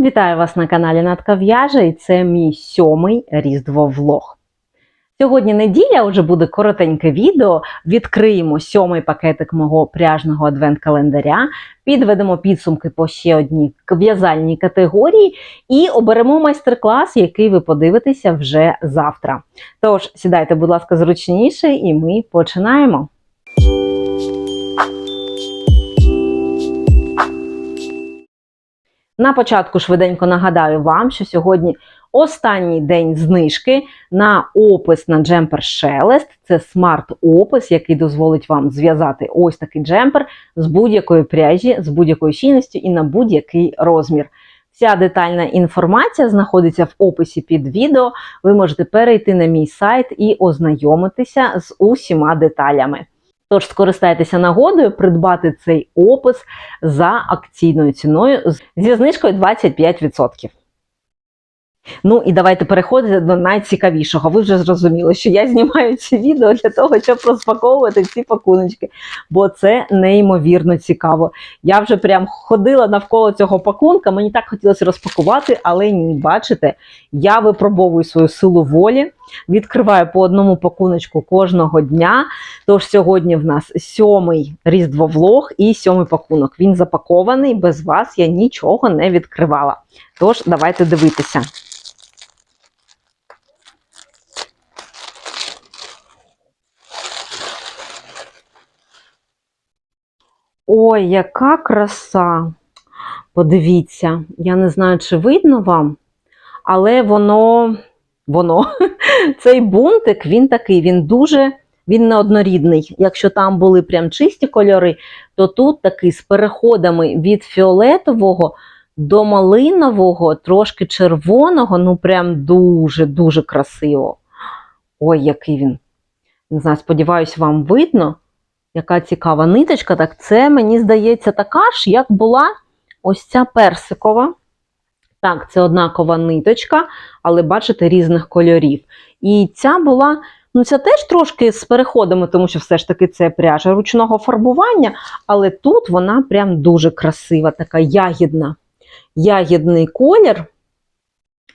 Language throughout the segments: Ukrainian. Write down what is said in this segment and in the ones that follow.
Вітаю вас на каналі Натка В'яже і це мій сьомий різдвовлог. Сьогодні неділя, вже буде коротеньке відео. Відкриємо сьомий пакетик мого пряжного адвент-календаря, підведемо підсумки по ще одній в'язальній категорії і оберемо майстер-клас, який ви подивитеся вже завтра. Тож, сідайте, будь ласка, зручніше, і ми починаємо. На початку швиденько нагадаю вам, що сьогодні останній день знижки на опис на джемпер Шелест. Це смарт-опис, який дозволить вам зв'язати ось такий джемпер з будь-якої пряжі, з будь-якою щільністю і на будь-який розмір. Вся детальна інформація знаходиться в описі під відео. Ви можете перейти на мій сайт і ознайомитися з усіма деталями. Тож скористайтеся нагодою придбати цей опис за акційною ціною зі знижкою 25%. Ну і давайте переходити до найцікавішого. Ви вже зрозуміли, що я знімаю ці відео для того, щоб розпаковувати ці пакуночки, бо це неймовірно цікаво. Я вже прям ходила навколо цього пакунка, мені так хотілося розпакувати, але ні, бачите, я випробовую свою силу волі, відкриваю по одному пакуночку кожного дня. Тож сьогодні в нас сьомий різдвовлог і сьомий пакунок. Він запакований, без вас я нічого не відкривала. Тож, давайте дивитися. Ой, яка краса! Подивіться, я не знаю, чи видно вам, але воно, воно, цей бунтик, він такий, він дуже, він неоднорідний. Якщо там були прям чисті кольори, то тут такий з переходами від фіолетового до малинового, трошки червоного, ну прям дуже-дуже красиво. Ой, який він. Не знаю, сподіваюсь, вам видно. Яка цікава ниточка, так це, мені здається, така ж, як була ось ця персикова. Так, це однакова ниточка, але бачите, різних кольорів. І ця була, ну ця теж трошки з переходами, тому що все ж таки це пряжа ручного фарбування, але тут вона прям дуже красива, така ягідна. Ягідний колір,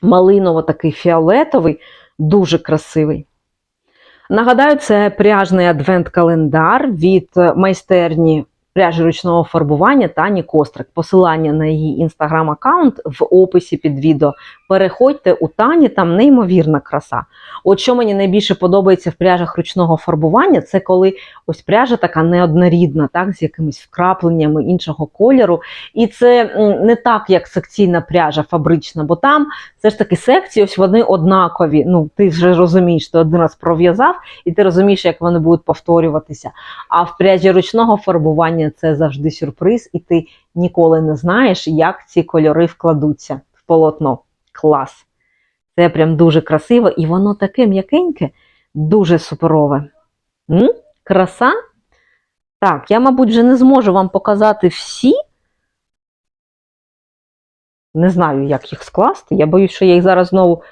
малиново такий фіолетовий, дуже красивий. Нагадаю, це пряжний адвент-календар від майстерні пряжі ручного фарбування Тані Кострик. Посилання на її інстаграм-аккаунт в описі під відео. Переходьте у Тані, там неймовірна краса. От що мені найбільше подобається в пряжах ручного фарбування, це коли ось пряжа така неоднорідна, так, з якимись вкрапленнями іншого кольору. І це не так, як секційна пряжа фабрична, бо там все ж таки секції, ось вони однакові. Ну, ти вже розумієш, ти один раз пров'язав, і ти розумієш, як вони будуть повторюватися. А в пряжі ручного фарбування це завжди сюрприз, і ти ніколи не знаєш, як ці кольори вкладуться в полотно. Клас! Це прям дуже красиво, і воно таке м'якеньке, дуже суперове. М? Краса? Так, я, мабуть, вже не зможу вам показати всі. Не знаю, як їх скласти. Я боюсь, що я їх зараз знову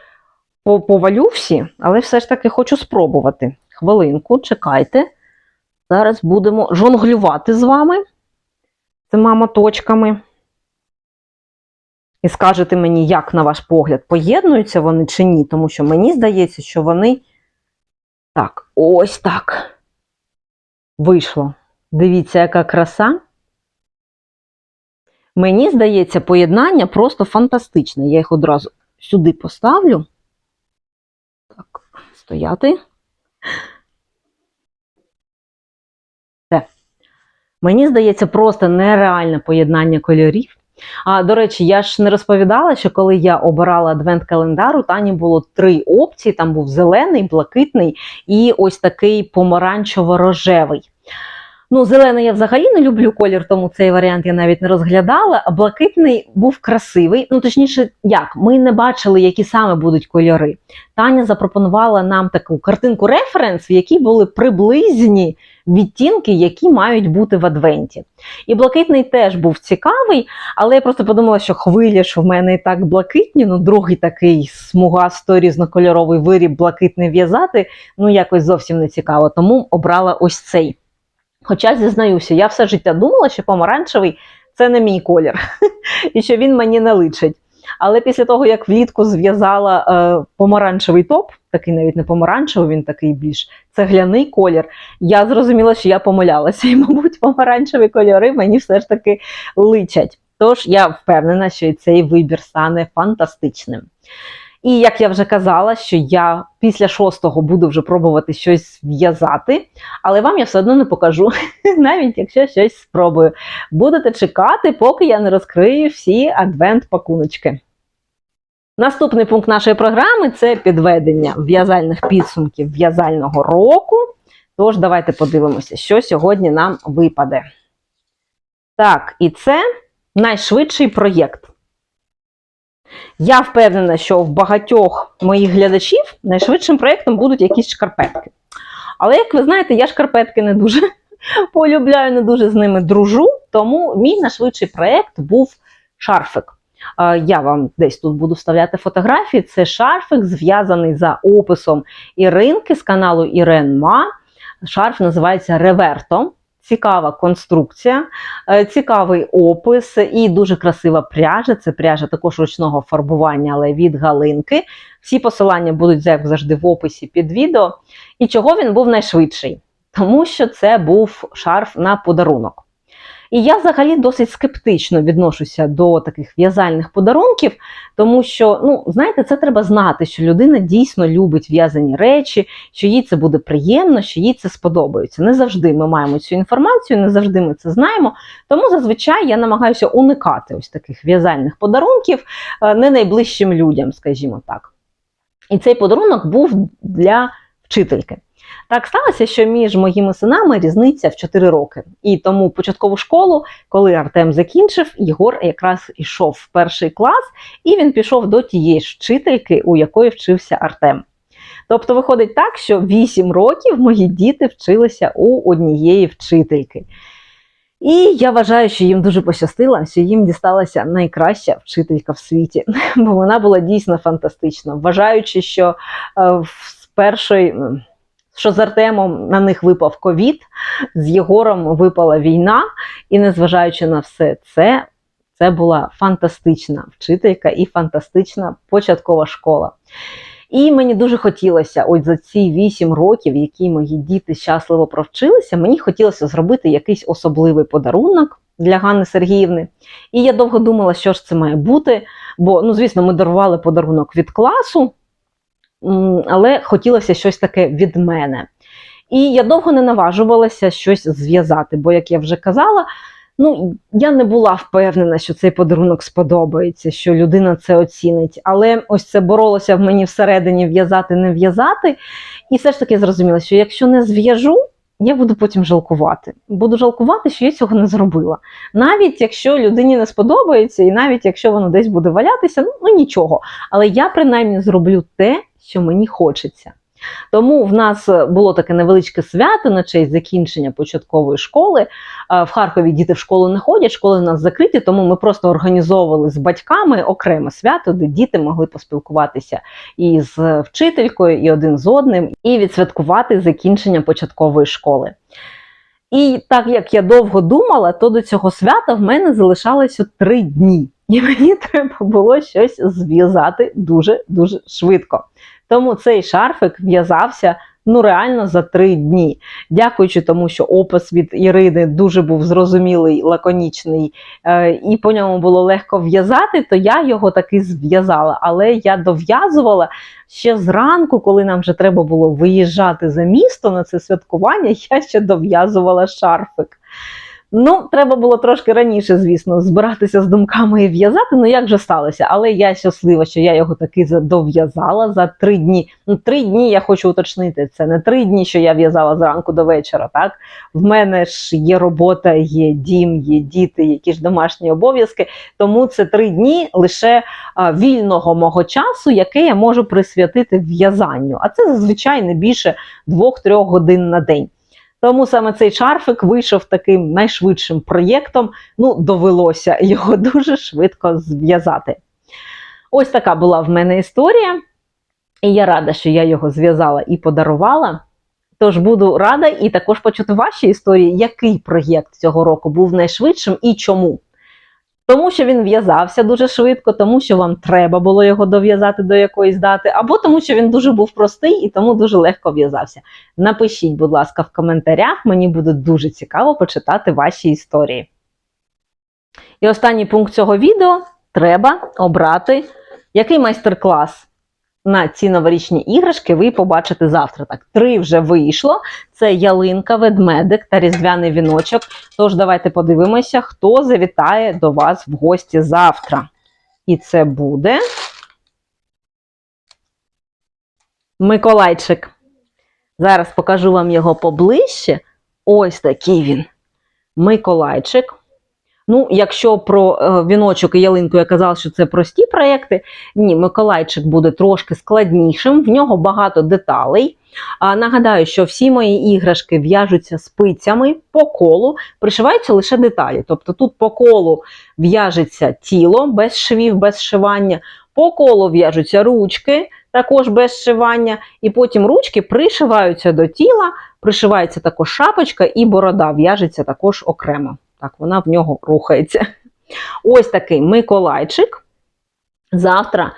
повалю всі, але все ж таки хочу спробувати. Хвилинку, чекайте. Зараз будемо жонглювати з вами цими моточками. І скажете мені, як, на ваш погляд, поєднуються вони чи ні, тому що мені здається, що вони. Так, ось так. Вийшло. Дивіться, яка краса. Мені здається, поєднання просто фантастичне. Я їх одразу сюди поставлю. Так, стояти. Все. Мені здається, просто нереальне поєднання кольорів. А, До речі, я ж не розповідала, що коли я обирала адвент-календар, у Тані було три опції: там був зелений, блакитний і ось такий помаранчево-рожевий. Ну, зелений я взагалі не люблю колір, тому цей варіант я навіть не розглядала. А блакитний був красивий. Ну, точніше, як, ми не бачили, які саме будуть кольори. Таня запропонувала нам таку картинку референс, в якій були приблизні відтінки, які мають бути в адвенті. І блакитний теж був цікавий, але я просто подумала, що хвиля, що в мене і так блакитні, ну другий такий смугасто різнокольоровий виріб блакитний в'язати, ну якось зовсім не цікаво. Тому обрала ось цей. Хоча зізнаюся, я все життя думала, що помаранчевий це не мій колір, і що він мені не личить. Але після того, як влітку зв'язала е, помаранчевий топ, такий навіть не помаранчевий, він такий більш цегляний колір, я зрозуміла, що я помилялася. І, мабуть, помаранчеві кольори мені все ж таки личать. Тож я впевнена, що цей вибір стане фантастичним. І як я вже казала, що я після шостого буду вже пробувати щось в'язати, але вам я все одно не покажу, навіть якщо щось спробую. Будете чекати, поки я не розкрию всі адвент-пакуночки. Наступний пункт нашої програми це підведення в'язальних підсумків в'язального року. Тож, давайте подивимося, що сьогодні нам випаде. Так, і це найшвидший проєкт. Я впевнена, що в багатьох моїх глядачів найшвидшим проєктом будуть якісь шкарпетки. Але, як ви знаєте, я шкарпетки не дуже полюбляю, не дуже з ними дружу, тому мій найшвидший проєкт був шарфик. Я вам десь тут буду вставляти фотографії. Це шарфик, зв'язаний за описом Іринки з каналу Ірен Ма. Шарф називається Реверто. Цікава конструкція, е, цікавий опис і дуже красива пряжа. Це пряжа також ручного фарбування, але від галинки. Всі посилання будуть, як завжди, в описі під відео. І чого він був найшвидший? Тому що це був шарф на подарунок. І я взагалі досить скептично відношуся до таких в'язальних подарунків, тому що, ну, знаєте, це треба знати, що людина дійсно любить в'язані речі, що їй це буде приємно, що їй це сподобається. Не завжди ми маємо цю інформацію, не завжди ми це знаємо. Тому зазвичай я намагаюся уникати ось таких в'язальних подарунків е, не найближчим людям, скажімо так. І цей подарунок був для вчительки. Так сталося, що між моїми синами різниця в 4 роки. І тому початкову школу, коли Артем закінчив, Єгор якраз ішов в перший клас, і він пішов до тієї ж вчительки, у якої вчився Артем. Тобто виходить так, що 8 років мої діти вчилися у однієї вчительки. І я вважаю, що їм дуже пощастило, що їм дісталася найкраща вчителька в світі, бо вона була дійсно фантастична. Вважаючи, що е, з першої. Що з Артемом на них випав ковід, з Єгором випала війна, і незважаючи на все це, це була фантастична вчителька і фантастична початкова школа. І мені дуже хотілося, ось за ці 8 років, які мої діти щасливо провчилися, мені хотілося зробити якийсь особливий подарунок для Ганни Сергіївни. І я довго думала, що ж це має бути. Бо, ну, звісно, ми дарували подарунок від класу, але хотілося щось таке від мене. І я довго не наважувалася щось зв'язати, бо, як я вже казала, ну, я не була впевнена, що цей подарунок сподобається, що людина це оцінить. Але ось це боролося в мені всередині в'язати, не в'язати. І все ж таки зрозуміла, що якщо не зв'яжу, я буду потім жалкувати. Буду жалкувати, що я цього не зробила. Навіть якщо людині не сподобається, і навіть якщо воно десь буде валятися, ну, ну нічого. Але я принаймні зроблю те, що мені хочеться. Тому в нас було таке невеличке свято на честь закінчення початкової школи. Е, В Харкові діти в школу не ходять, школи в нас закриті, тому ми просто організовували з батьками окреме свято, де діти могли поспілкуватися і з вчителькою, і один з одним, і відсвяткувати закінчення початкової школи. І так як я довго думала, то до цього свята в мене залишалося три дні. І мені треба було щось зв'язати дуже-дуже швидко. Тому цей шарфик в'язався ну реально за три дні. Дякуючи тому, що опис від Ірини дуже був зрозумілий, лаконічний, е, і по ньому було легко в'язати, то я його таки зв'язала. Але я дов'язувала ще зранку, коли нам вже треба було виїжджати за місто на це святкування, я ще дов'язувала шарфик. Ну, треба було трошки раніше, звісно, збиратися з думками і в'язати. Ну як же сталося? Але я щаслива, що я його таки за- дов'язала за три дні. Ну, три дні я хочу уточнити. Це не три дні, що я в'язала зранку до вечора. Так в мене ж є робота, є дім, є діти, які ж домашні обов'язки. Тому це три дні лише а, вільного мого часу, яке я можу присвятити в'язанню. А це зазвичай не більше двох-трьох годин на день. Тому саме цей шарфик вийшов таким найшвидшим проєктом. Ну, довелося його дуже швидко зв'язати. Ось така була в мене історія. І я рада, що я його зв'язала і подарувала. Тож буду рада і також почути ваші історії, який проєкт цього року був найшвидшим і чому. Тому що він в'язався дуже швидко, тому що вам треба було його дов'язати до якоїсь дати, або тому, що він дуже був простий і тому дуже легко в'язався. Напишіть, будь ласка, в коментарях, мені буде дуже цікаво почитати ваші історії. І останній пункт цього відео треба обрати, який майстер-клас на ці новорічні іграшки ви побачите завтра. Так, три вже вийшло. Це ялинка, ведмедик та різдвяний віночок. Тож давайте подивимося, хто завітає до вас в гості завтра. І це буде Миколайчик. Зараз покажу вам його поближче. Ось такий він. Миколайчик. Ну, якщо про е, віночок і ялинку я казала, що це прості проекти, ні, Миколайчик буде трошки складнішим, в нього багато деталей. А, нагадаю, що всі мої іграшки в'яжуться спицями по колу, пришиваються лише деталі. Тобто тут по колу в'яжеться тіло без швів, без шивання, по колу в'яжуться ручки, також без шивання, і потім ручки пришиваються до тіла, пришивається також шапочка і борода в'яжеться також окремо. Так, вона в нього рухається. Ось такий Миколайчик. Завтра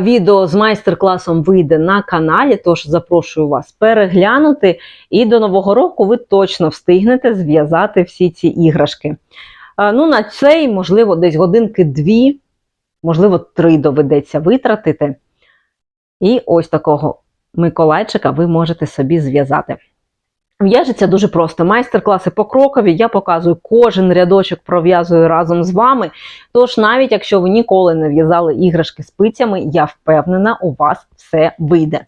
відео з майстер-класом вийде на каналі, тож запрошую вас переглянути. І до Нового року ви точно встигнете зв'язати всі ці іграшки. Ну, на цей, можливо, десь годинки-дві, можливо, три доведеться витратити. І ось такого Миколайчика ви можете собі зв'язати. В'яжеться дуже просто. Майстер-класи покрокові. Я показую кожен рядочок, пров'язую разом з вами. Тож, навіть якщо ви ніколи не в'язали іграшки спицями, я впевнена, у вас все вийде.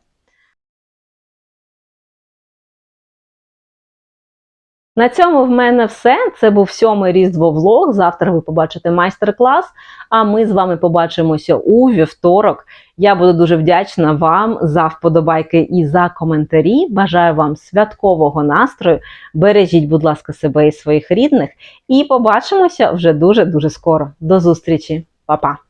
На цьому в мене все. Це був сьомий різдво влог. Завтра ви побачите майстер-клас. А ми з вами побачимося у вівторок. Я буду дуже вдячна вам за вподобайки і за коментарі. Бажаю вам святкового настрою. Бережіть, будь ласка, себе і своїх рідних. І побачимося вже дуже-дуже скоро. До зустрічі, Па-па!